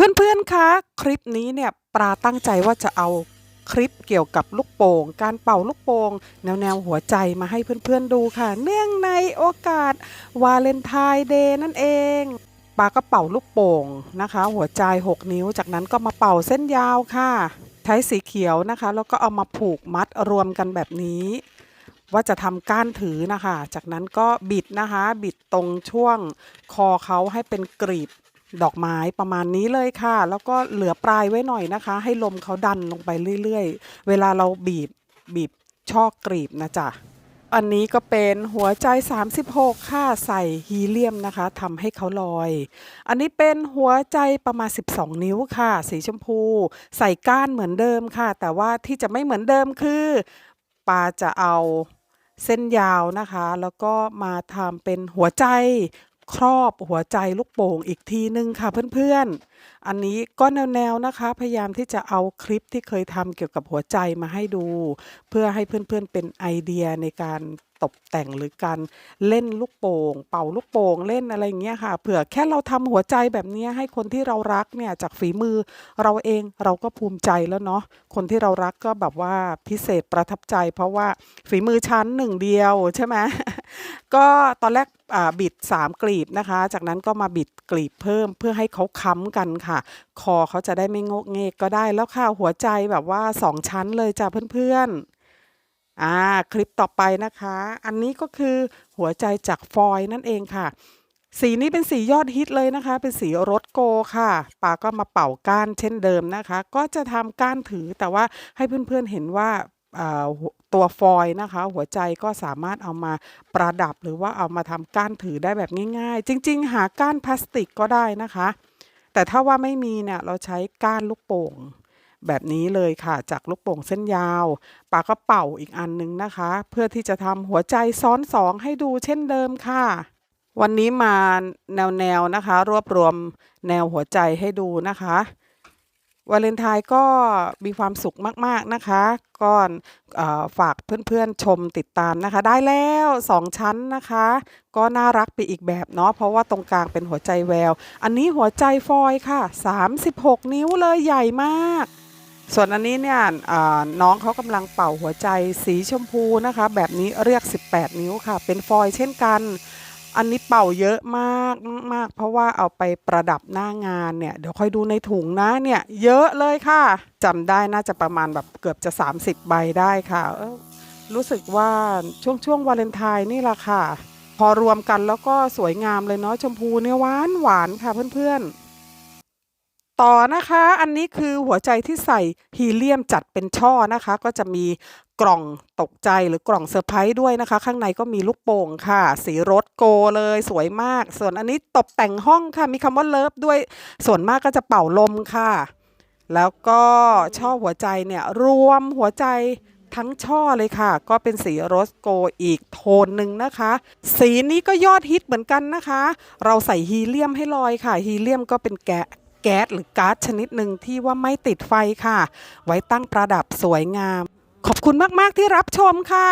เพื่อนๆ คะ คลิปนี้เนี่ยปลาตั้งใจว่าจะเอาคลิปเกี่ยวกับลูกโป่ง การเป่าลูกโป่งแนวแนวหัวใจมาให้เพื่อนๆดูค่ะ เนื่องในโอกาสวาเลนไทน์เดย์นั่นเองปลาก็เป่าลูกโป่งนะคะ หัวใจ 6 นิ้ว จากนั้นก็มาเป่าเส้นยาวค่ะ ใช้สีเขียวนะคะ แล้วก็เอามาผูกมัดรวมกันแบบนี้ ว่าจะทำก้านถือนะคะ จากนั้นก็บิดนะคะ บิดตรงช่วงคอเขาให้เป็นกรีบ ดอกไม้ประมาณนี้เลยค่ะ แล้วก็เหลือปลายไว้หน่อยนะคะ ให้ลมเขาดันลงไปเรื่อยๆ เวลาเราบีบบีบช่อกรีบนะจ๊ะอันนี้ก็เป็นหัวใจ 36 ค่ะ ใส่ฮีเลียมนะคะทำให้เขาลอย อันนี้เป็นหัวใจประมาณ 12 นิ้วค่ะ สีชมพู ใส่ก้านเหมือนเดิมค่ะ แต่ว่าที่จะไม่เหมือนเดิมคือปาจะเอาเส้นยาวนะคะ แล้วก็มาทำเป็นหัวใจ ครอบหัวใจลูกโป่งอีกทีนึงค่ะเพื่อนๆ อันนี้ก็แนวๆนะคะ พยายามที่จะเอาคลิปที่เคยทำเกี่ยวกับหัวใจมาให้ดู เพื่อให้เพื่อนๆเป็นไอเดียในการตกแต่งหรือการเล่นลูกโป่ง เป่าลูกโป่งเล่นอะไรอย่างเงี้ยค่ะ เผื่อแค่เราทำหัวใจแบบเนี้ยให้คนที่เรารักเนี่ยจากฝีมือเราเองเราก็ภูมิใจแล้วเนาะคนที่เรารักก็แบบว่าพิเศษประทับใจ เพราะว่าฝีมือชั้นหนึ่งเดียวใช่ไหม ก็ตอนแรกบิด 3 กลีบนะคะ จากนั้นก็มาบิดกลีบเพิ่มเพื่อให้เขาค้ำกันค่ะ คอเขาจะได้ไม่งกเงกก็ได้แล้วค่ะ หัวใจแบบว่า 2 ชั้นเลยจ้ะเพื่อนๆอ่าคลิปต่อไปนะคะ อันนี้ก็คือหัวใจจากฟอยล์นั่นเองค่ะสีนี้เป็นสียอดฮิตเลยนะคะ เป็นสีรสโกค่ะปาก็มาเป่าก้านเช่นเดิมนะคะ ก็จะทำก้านถือแต่ว่าให้เพื่อนๆเห็นว่า ตัวฟอยนะคะ หัวใจก็สามารถเอามาประดับหรือว่าเอามาทำก้านถือได้แบบง่าย ๆ จริง ๆ หาก้านพลาสติกก็ได้นะคะ แต่ถ้าว่าไม่มีเนี่ยเราใช้ก้านลูกโป่งแบบนี้เลยค่ะ จากลูกโป่งเส้นยาวปาก็เป่าอีกอันนึงนะคะ เพื่อที่จะทำหัวใจซ้อนสองให้ดูเช่นเดิมค่ะ วันนี้มาแนวๆนะคะ รวบรวมแนวหัวใจให้ดูนะคะ วาเลนไทน์ก็มีความสุขมากๆนะคะก็เอ่อฝากเพื่อนๆชมติดตามนะคะ ได้แล้วสองชั้นนะคะ ก็น่ารักไปอีกแบบเนาะเพราะว่าตรงกลางเป็นหัวใจแวว อันนี้หัวใจฟอยค่ะ 36 นิ้วเลยใหญ่มาก ส่วนอันนี้เนี่ยน้องเขากำลังเป่าหัวใจสีชมพูนะคะ แบบนี้เรียก 18 นิ้วค่ะ เป็นฟอยเช่นกัน อันนี้เป่าเยอะมากมากเพราะว่าเอาไปประดับหน้างานเนี่ย เดี๋ยวค่อยดูในถุงนะเนี่ย เยอะเลยค่ะจำได้น่าจะประมาณแบบเกือบจะ 30 ใบได้ค่ะ รู้สึกว่าช่วงช่วงวาเลนไทน์นี่แหละค่ะ พอรวมกันแล้วก็สวยงามเลยเนาะชมพูเนี่ยหวานหวานค่ะเพื่อนๆ ต่อนะคะ อันนี้คือหัวใจที่ใส่ฮีเลียมจัดเป็นช่อนะคะ ก็จะมีกล่องตกใจหรือกล่องเซอร์ไพรส์ด้วยนะคะ ข้างในก็มีลูกโป่งค่ะ สีรถโกเลยสวยมาก ส่วนอันนี้ตกแต่งห้องค่ะ มีคำว่าเลิฟด้วย ส่วนมากก็จะเป่าลมค่ะ แล้วก็ช่อหัวใจเนี่ยรวมหัวใจทั้งช่อเลยค่ะ ก็เป็นสีโรสโกอีกโทนหนึ่งนะคะ สีนี้ก็ยอดฮิตเหมือนกันนะคะ เราใส่ฮีเลียมให้ลอยค่ะ ฮีเลียมก็เป็นแกะ แก๊สหรือก๊าซชนิดหนึ่งที่ว่าไม่ติดไฟค่ะ ไว้ตั้งประดับสวยงาม ขอบคุณมาก ๆ ที่รับชมค่ะ